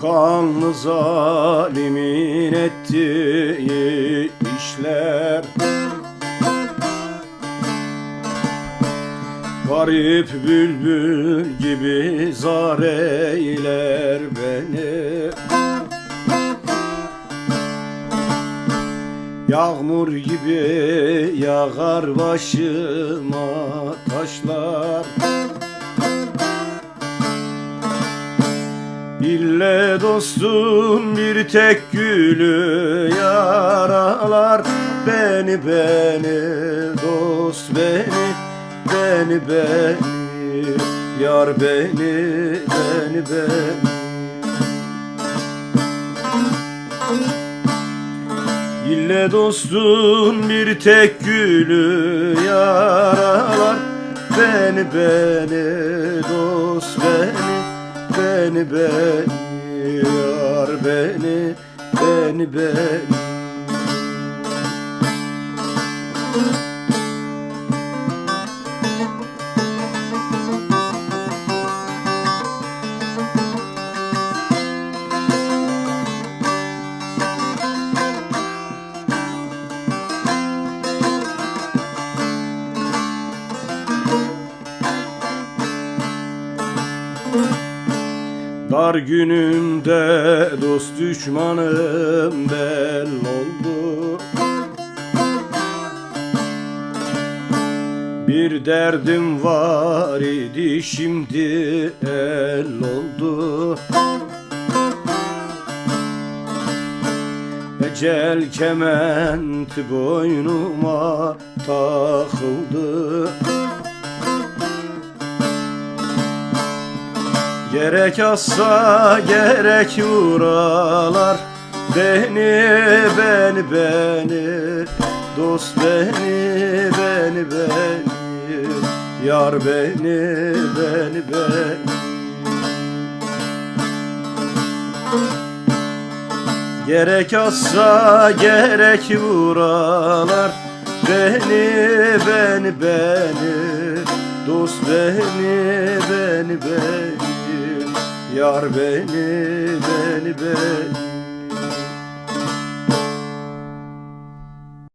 kanlı zalimin ettiği işler. Garip bülbül gibi zar eyler beni. Yağmur gibi yağar başıma taşlar İlle dostum bir tek gülü yaralar. Beni beni dost beni Beni beni. Yar beni beni beni. İlle dostum bir tek gülü yaralar. Beni beni dost beni Beni beni yar beni Beni beni Dar günümde dost düşmanım bel oldu. Bir derdim var idi şimdi el oldu. Ecel kement boynuma takıldı Gerek assa gerek vuralar Beni beni beni. Dost beni beni beni. Yar beni beni beni. Gerek assa gerek vuralar Beni beni beni Dost beni beni beni Yar beni beni beni